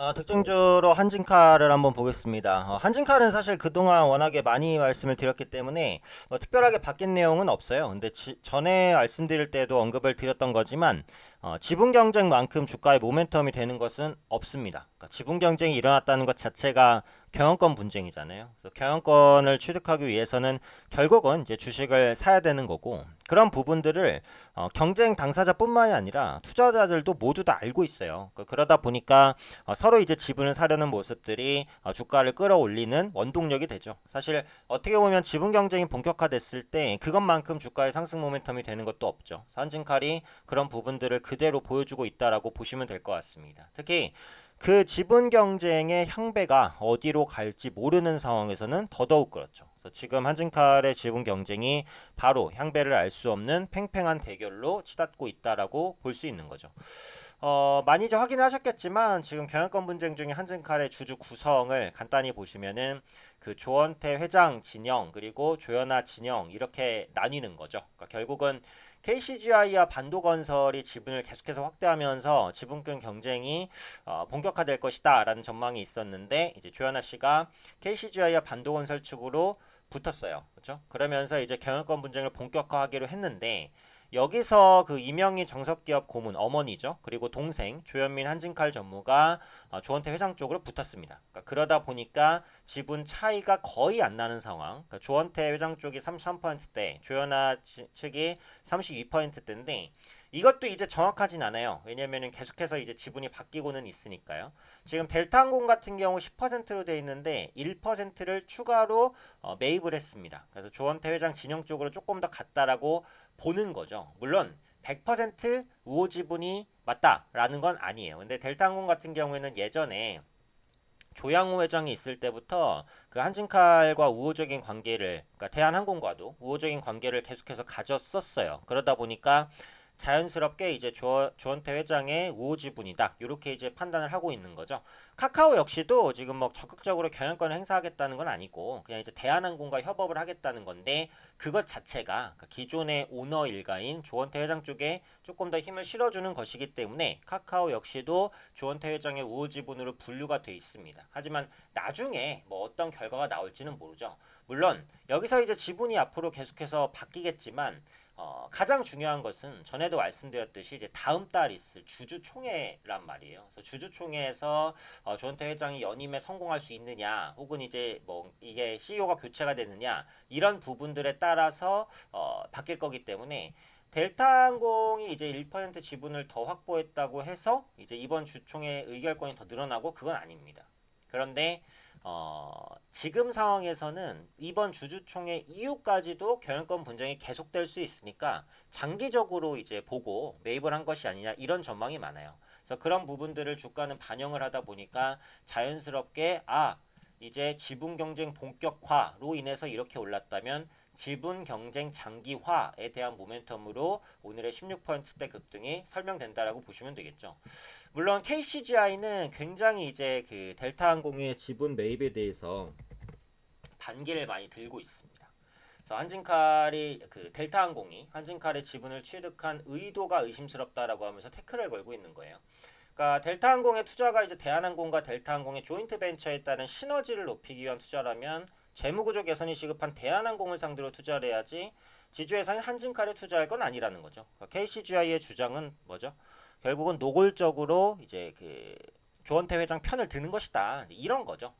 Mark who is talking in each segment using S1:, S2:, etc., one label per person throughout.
S1: 어, 특징주로 한진카를 한번 보겠습니다. 어, 한진카는 사실 그동안 워낙에 많이 말씀을 드렸기 때문에 뭐 특별하게 바뀐 내용은 없어요. 근데 지- 전에 말씀드릴 때도 언급을 드렸던 거지만 어, 지분 경쟁만큼 주가의 모멘텀이 되는 것은 없습니다. 그러니까 지분 경쟁이 일어났다는 것 자체가 경영권 분쟁이잖아요. 그래서 경영권을 취득하기 위해서는 결국은 이제 주식을 사야 되는 거고 그런 부분들을 어, 경쟁 당사자뿐만이 아니라 투자자들도 모두 다 알고 있어요. 그- 그러다 보니까 어, 서로 이제 지분을 사려는 모습들이 어, 주가를 끌어올리는 원동력이 되죠. 사실 어떻게 보면 지분 경쟁이 본격화됐을 때 그것만큼 주가의 상승 모멘텀이 되는 것도 없죠. 산진칼이 그런 부분들을 그대로 보여주고 있다라고 보시면 될 것 같습니다. 특히 그 지분 경쟁의 향배가 어디로 갈지 모르는 상황에서는 더더욱 그렇죠. 그래서 지금 한진칼의 지분 경쟁이 바로 향배를 알 수 없는 팽팽한 대결로 치닫고 있다라고 볼 수 있는 거죠. 어, 많이 이제 확인하셨겠지만 지금 경영권 분쟁 중에 한진칼의 주주 구성을 간단히 보시면은 그 조원태 회장 진영 그리고 조현아 진영 이렇게 나뉘는 거죠. 그러니까 결국은 KCGI와 반도건설이 지분을 계속해서 확대하면서 지분권 경쟁이 어, 본격화될 것이다라는 전망이 있었는데 이제 조현아 씨가 KCGI와 반도건설 측으로 붙었어요. 그렇죠? 그러면서 이제 경영권 분쟁을 본격화하기로 했는데 여기서 그 이명희 정석기업 고문 어머니죠. 그리고 동생 조현민 한진칼 전무가 어, 조원태 회장 쪽으로 붙었습니다. 그러니까 그러다 보니까 지분 차이가 거의 안 나는 상황. 그러니까 조원태 회장 쪽이 33%대, 조현아 치- 측이 32%대인데 이것도 이제 정확하진 않아요. 왜냐면은 계속해서 이제 지분이 바뀌고는 있으니까요. 지금 델타항공 같은 경우 10%로 돼 있는데 1%를 추가로 어, 매입을 했습니다. 그래서 조원태 회장 진영 쪽으로 조금 더 갔다라고 보는 거죠. 물론 100% 우호 지분이 맞다라는 건 아니에요. 근데 델타항공 같은 경우에는 예전에 조양호 회장이 있을 때부터 그 한진칼과 우호적인 관계를 그러니까 대한항공과도 우호적인 관계를 계속해서 가졌었어요. 그러다 보니까 자연스럽게 이제 조, 조원태 회장의 우호 지분이다. 이렇게 이제 판단을 하고 있는 거죠. 카카오 역시도 지금 뭐 적극적으로 경영권을 행사하겠다는 건 아니고 그냥 이제 대한항공과 협업을 하겠다는 건데 그것 자체가 그러니까 기존의 오너 일가인 조원태 회장 쪽에 조금 더 힘을 실어주는 것이기 때문에 카카오 역시도 조원태 회장의 우호 지분으로 분류가 돼 있습니다. 하지만 나중에 뭐 어떤 결과가 나올지는 모르죠. 물론 여기서 이제 지분이 앞으로 계속해서 바뀌겠지만 어, 가장 중요한 것은 전에도 말씀드렸듯이 이제 다음 달 있을 주주총회란 말이에요. 그래서 주주총회에서 어, 조원태 회장이 연임에 성공할 수 있느냐, 혹은 이제 뭐 이게 CEO가 교체가 되느냐 이런 부분들에 따라서 어, 바뀔 거기 때문에 델타항공이 이제 1% 지분을 더 확보했다고 해서 이제 이번 주총회 의결권이 더 늘어나고 그건 아닙니다. 그런데 어, 지금 상황에서는 이번 주주총회 이후까지도 경영권 분쟁이 계속될 수 있으니까 장기적으로 이제 보고 매입을 한 것이 아니냐 이런 전망이 많아요. 그래서 그런 부분들을 주가는 반영을 하다 보니까 자연스럽게 아 이제 지분 경쟁 본격화로 인해서 이렇게 올랐다면 지분 경쟁 장기화에 대한 모멘텀으로 오늘의 16%대 급등이 설명된다라고 보시면 되겠죠. 물론 KCGI는 굉장히 이제 그 델타항공의 지분 매입에 대해서 반기를 많이 들고 있습니다. 한진칼이 그 델타항공이 한진칼의 지분을 취득한 의도가 의심스럽다라고 하면서 태클을 걸고 있는 거예요. 그러니까 델타항공의 투자가 이제 대한항공과 델타항공의 조인트 벤처에 따른 시너지를 높이기 위한 투자라면 재무구조 개선이 시급한 대한항공을 상대로 투자를 해야지 지주회사인 한진칼에 투자할 건 아니라는 거죠. 그러니까 KCGI의 주장은 뭐죠? 결국은 노골적으로 이제 그 조원태 회장 편을 드는 것이다. 이런 거죠.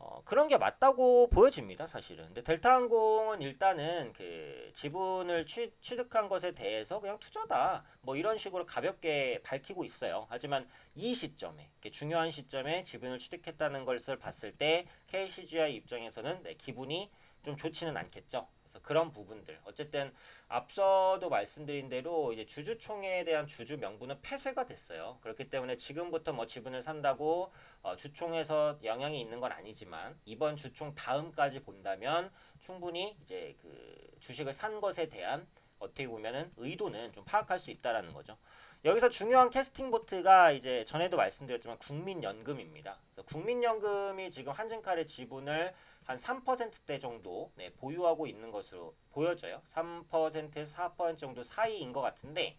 S1: 어, 그런 게 맞다고 보여집니다, 사실은. 근데 델타항공은 일단은 그 지분을 취, 취득한 것에 대해서 그냥 투자다. 뭐 이런 식으로 가볍게 밝히고 있어요. 하지만 이 시점에, 중요한 시점에 지분을 취득했다는 것을 봤을 때 KCGI 입장에서는 네, 기분이 좀 좋지는 않겠죠. 그래서 그런 부분들. 어쨌든 앞서도 말씀드린 대로 이제 주주총회에 대한 주주 명분은 폐쇄가 됐어요. 그렇기 때문에 지금부터 뭐 지분을 산다고 어, 주총에서 영향이 있는 건 아니지만 이번 주총 다음까지 본다면 충분히 이제 그 주식을 산 것에 대한 어떻게 보면은 의도는 좀 파악할 수 있다라는 거죠. 여기서 중요한 캐스팅 보트가 이제 전에도 말씀드렸지만 국민연금입니다. 국민연금이 지금 한진칼의 지분을 한 3%대 정도 네, 보유하고 있는 것으로 보여져요. 3%에서 4% 정도 사이인 것 같은데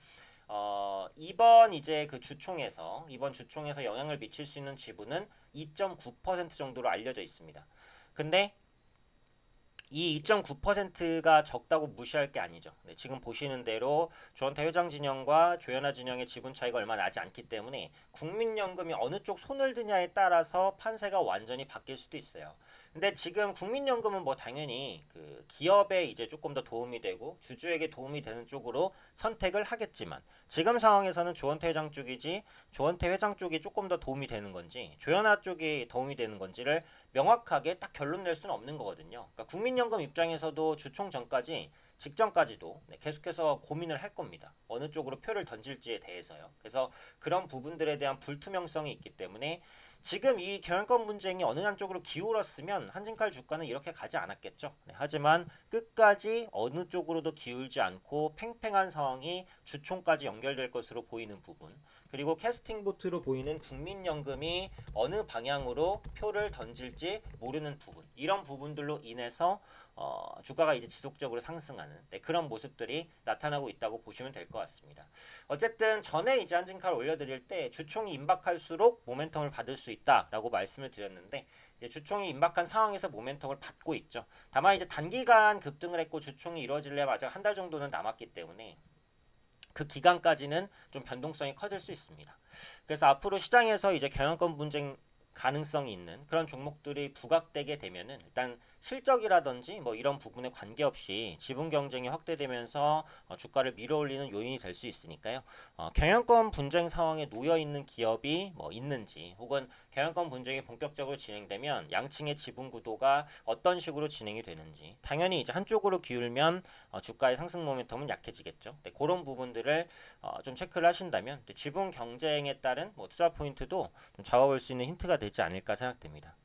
S1: 어, 이번 이제 그 주총에서 이번 주총에서 영향을 미칠 수 있는 지분은 2.9% 정도로 알려져 있습니다. 근데 이 2.9%가 적다고 무시할 게 아니죠. 네, 지금 보시는 대로 조원태 회장 진영과 조현아 진영의 지분 차이가 얼마 나지 않기 때문에 국민연금이 어느 쪽 손을 드냐에 따라서 판세가 완전히 바뀔 수도 있어요. 근데 지금 국민연금은 뭐 당연히 그 기업에 이제 조금 더 도움이 되고 주주에게 도움이 되는 쪽으로 선택을 하겠지만 지금 상황에서는 조원태 회장 쪽이지 조원태 회장 쪽이 조금 더 도움이 되는 건지 조현아 쪽이 도움이 되는 건지를 명확하게 딱 결론 낼 수는 없는 거거든요. 그러니까 국민연금 입장에서도 주총 전까지 직전까지도 네, 계속해서 고민을 할 겁니다. 어느 쪽으로 표를 던질지에 대해서요. 그래서 그런 부분들에 대한 불투명성이 있기 때문에 지금 이 경영권 분쟁이 어느 한쪽으로 기울었으면 한진칼 주가는 이렇게 가지 않았겠죠. 네, 하지만 끝까지 어느 쪽으로도 기울지 않고 팽팽한 상황이 주총까지 연결될 것으로 보이는 부분. 그리고 캐스팅 보트로 보이는 국민연금이 어느 방향으로 표를 던질지 모르는 부분. 이런 부분들로 인해서 어, 주가가 이제 지속적으로 상승하는 네, 그런 모습들이 나타나고 있다고 보시면 될 것 같습니다. 어쨌든 전에 이제 한진칼 올려드릴 때 주총이 임박할수록 모멘텀을 받을 수 있다라고 말씀을 드렸는데 주총이 임박한 상황에서 모멘텀을 받고 있죠. 다만 이제 단기간 급등을 했고 주총이 이루어지려면 아직 한 달 정도는 남았기 때문에 그 기간까지는 좀 변동성이 커질 수 있습니다. 그래서 앞으로 시장에서 이제 경영권 분쟁 가능성이 있는 그런 종목들이 부각되게 되면은 일단 실적이라든지 뭐 이런 부분에 관계없이 지분 경쟁이 확대되면서 어, 주가를 밀어올리는 요인이 될 수 있으니까요. 어, 경영권 분쟁 상황에 놓여 있는 기업이 뭐 있는지 혹은 경영권 분쟁이 본격적으로 진행되면 양층의 지분 구도가 어떤 식으로 진행이 되는지 당연히 이제 한쪽으로 기울면 어, 주가의 상승 모멘텀은 약해지겠죠. 네, 그런 부분들을 어, 좀 체크를 하신다면 네, 지분 경쟁에 따른 뭐 투자 포인트도 좀 잡아볼 수 있는 힌트가 되지 않을까 생각됩니다.